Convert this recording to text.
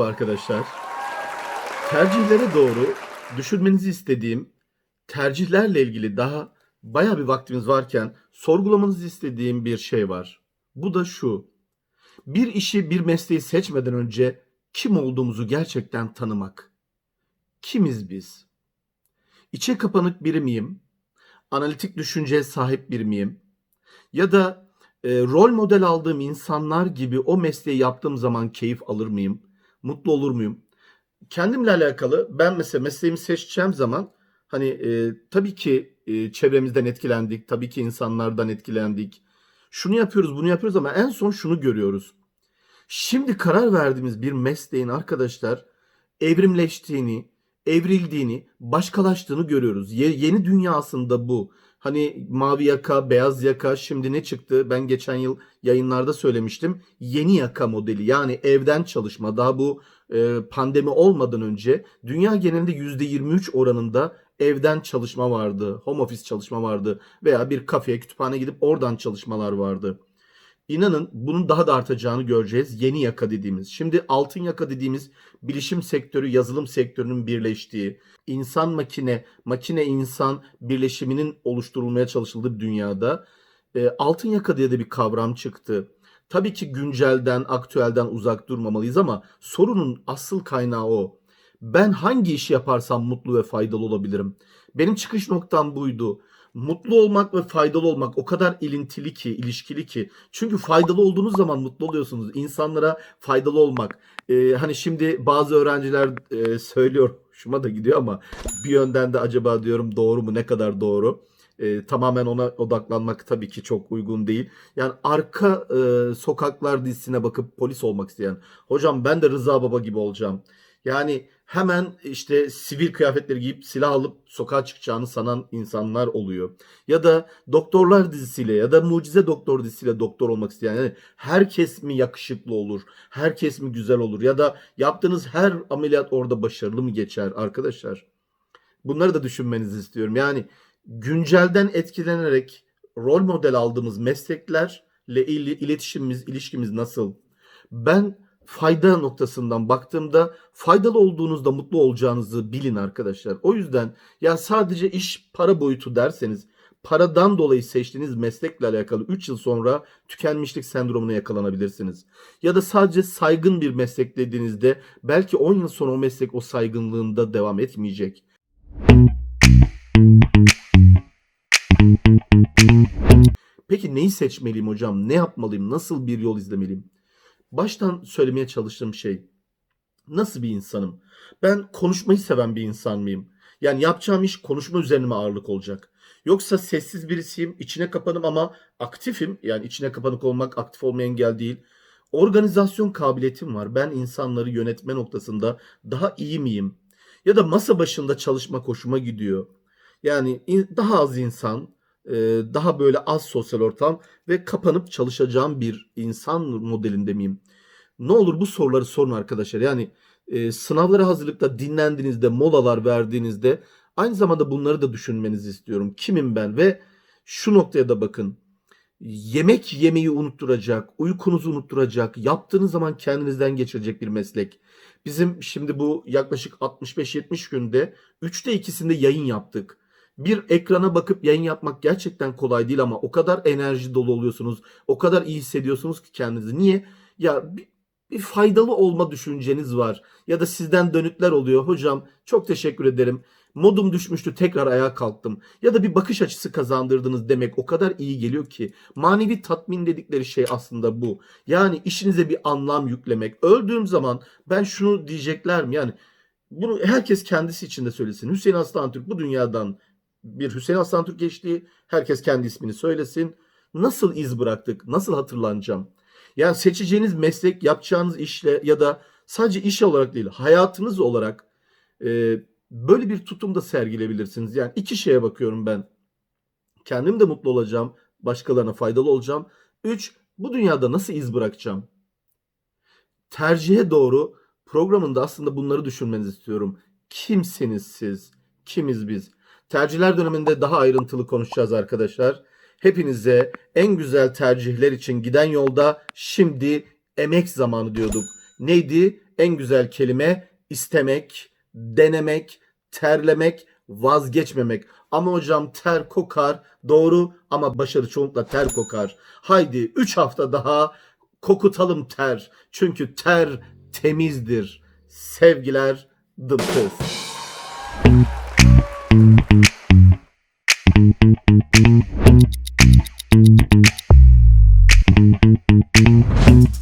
Merhaba arkadaşlar. Tercihlere doğru düşünmenizi istediğim tercihlerle ilgili daha bayağı bir vaktimiz varken sorgulamanızı istediğim bir şey var. Bu da şu. Bir işi, bir mesleği seçmeden önce kim olduğumuzu gerçekten tanımak. Kimiz biz? İçe kapanık biri miyim? Analitik düşünceye sahip biri miyim? Ya da e, rol model aldığım insanlar gibi o mesleği yaptığım zaman keyif alır mıyım? Mutlu olur muyum? Kendimle alakalı ben mesela mesleğimi seçeceğim zaman hani e, tabii ki e, çevremizden etkilendik, tabii ki insanlardan etkilendik. Şunu yapıyoruz, bunu yapıyoruz ama en son şunu görüyoruz. Şimdi karar verdiğimiz bir mesleğin arkadaşlar evrimleştiğini, evrildiğini, başkalaştığını görüyoruz. Ye- yeni dünyasında bu. Hani mavi yaka, beyaz yaka şimdi ne çıktı? Ben geçen yıl yayınlarda söylemiştim. Yeni yaka modeli yani evden çalışma. Daha bu e, pandemi olmadan önce dünya genelinde %23 oranında evden çalışma vardı. Home office çalışma vardı. Veya bir kafeye, kütüphane gidip oradan çalışmalar vardı. İnanın bunun daha da artacağını göreceğiz. Yeni yaka dediğimiz. Şimdi altın yaka dediğimiz bilişim sektörü, yazılım sektörünün birleştiği, insan makine, makine insan birleşiminin oluşturulmaya çalışıldığı dünyada e, altın yaka diye de bir kavram çıktı. Tabii ki güncelden, aktüelden uzak durmamalıyız ama sorunun asıl kaynağı o. Ben hangi işi yaparsam mutlu ve faydalı olabilirim? Benim çıkış noktam buydu. Mutlu olmak ve faydalı olmak o kadar ilintili ki, ilişkili ki. Çünkü faydalı olduğunuz zaman mutlu oluyorsunuz. İnsanlara faydalı olmak. Ee, hani şimdi bazı öğrenciler e, söylüyor, hoşuma da gidiyor ama bir yönden de acaba diyorum doğru mu, ne kadar doğru? Ee, tamamen ona odaklanmak tabii ki çok uygun değil. Yani arka e, sokaklar dizisine bakıp polis olmak isteyen. Hocam ben de Rıza Baba gibi olacağım. Yani hemen işte sivil kıyafetleri giyip silah alıp sokağa çıkacağını sanan insanlar oluyor. Ya da doktorlar dizisiyle ya da mucize doktor dizisiyle doktor olmak isteyen. Yani herkes mi yakışıklı olur? Herkes mi güzel olur? Ya da yaptığınız her ameliyat orada başarılı mı geçer arkadaşlar? Bunları da düşünmenizi istiyorum. Yani güncelden etkilenerek rol model aldığımız mesleklerle il- iletişimimiz, ilişkimiz nasıl? Ben fayda noktasından baktığımda faydalı olduğunuzda mutlu olacağınızı bilin arkadaşlar. O yüzden ya sadece iş para boyutu derseniz paradan dolayı seçtiğiniz meslekle alakalı 3 yıl sonra tükenmişlik sendromuna yakalanabilirsiniz. Ya da sadece saygın bir meslek dediğinizde belki 10 yıl sonra o meslek o saygınlığında devam etmeyecek. Peki neyi seçmeliyim hocam? Ne yapmalıyım? Nasıl bir yol izlemeliyim? Baştan söylemeye çalıştığım şey nasıl bir insanım? Ben konuşmayı seven bir insan mıyım? Yani yapacağım iş konuşma üzerine mi ağırlık olacak? Yoksa sessiz birisiyim, içine kapanım ama aktifim. Yani içine kapanık olmak aktif olmaya engel değil. Organizasyon kabiliyetim var. Ben insanları yönetme noktasında daha iyi miyim? Ya da masa başında çalışma hoşuma gidiyor. Yani daha az insan, daha böyle az sosyal ortam ve kapanıp çalışacağım bir insan modelinde miyim? Ne olur bu soruları sorun arkadaşlar. Yani e, sınavlara hazırlıkta dinlendiğinizde, molalar verdiğinizde aynı zamanda bunları da düşünmenizi istiyorum. Kimim ben ve şu noktaya da bakın. Yemek yemeyi unutturacak, uykunuzu unutturacak, yaptığınız zaman kendinizden geçirecek bir meslek. Bizim şimdi bu yaklaşık 65-70 günde 3'te ikisinde yayın yaptık. Bir ekrana bakıp yayın yapmak gerçekten kolay değil ama o kadar enerji dolu oluyorsunuz. O kadar iyi hissediyorsunuz ki kendinizi. Niye? Ya bir, bir faydalı olma düşünceniz var. Ya da sizden dönütler oluyor. Hocam çok teşekkür ederim. Modum düşmüştü tekrar ayağa kalktım. Ya da bir bakış açısı kazandırdınız demek o kadar iyi geliyor ki. Manevi tatmin dedikleri şey aslında bu. Yani işinize bir anlam yüklemek. Öldüğüm zaman ben şunu diyecekler mi? Yani bunu herkes kendisi için de söylesin. Hüseyin Aslan Türk bu dünyadan bir Hüseyin Aslan Türk geçti. Herkes kendi ismini söylesin. Nasıl iz bıraktık? Nasıl hatırlanacağım? Yani seçeceğiniz meslek, yapacağınız işle ya da sadece iş olarak değil, hayatınız olarak e, böyle bir tutum da sergileyebilirsiniz. Yani iki şeye bakıyorum ben. Kendim de mutlu olacağım, başkalarına faydalı olacağım. Üç, bu dünyada nasıl iz bırakacağım? Tercihe doğru programında aslında bunları düşünmenizi istiyorum. Kimsiniz siz? Kimiz biz? Tercihler döneminde daha ayrıntılı konuşacağız arkadaşlar. Hepinize en güzel tercihler için giden yolda şimdi emek zamanı diyorduk. Neydi? en güzel kelime istemek, denemek, terlemek, vazgeçmemek. Ama hocam ter kokar. Doğru ama başarı çoğunlukla ter kokar. Haydi 3 hafta daha kokutalım ter. Çünkü ter temizdir. Sevgiler Dıpkız. Bye.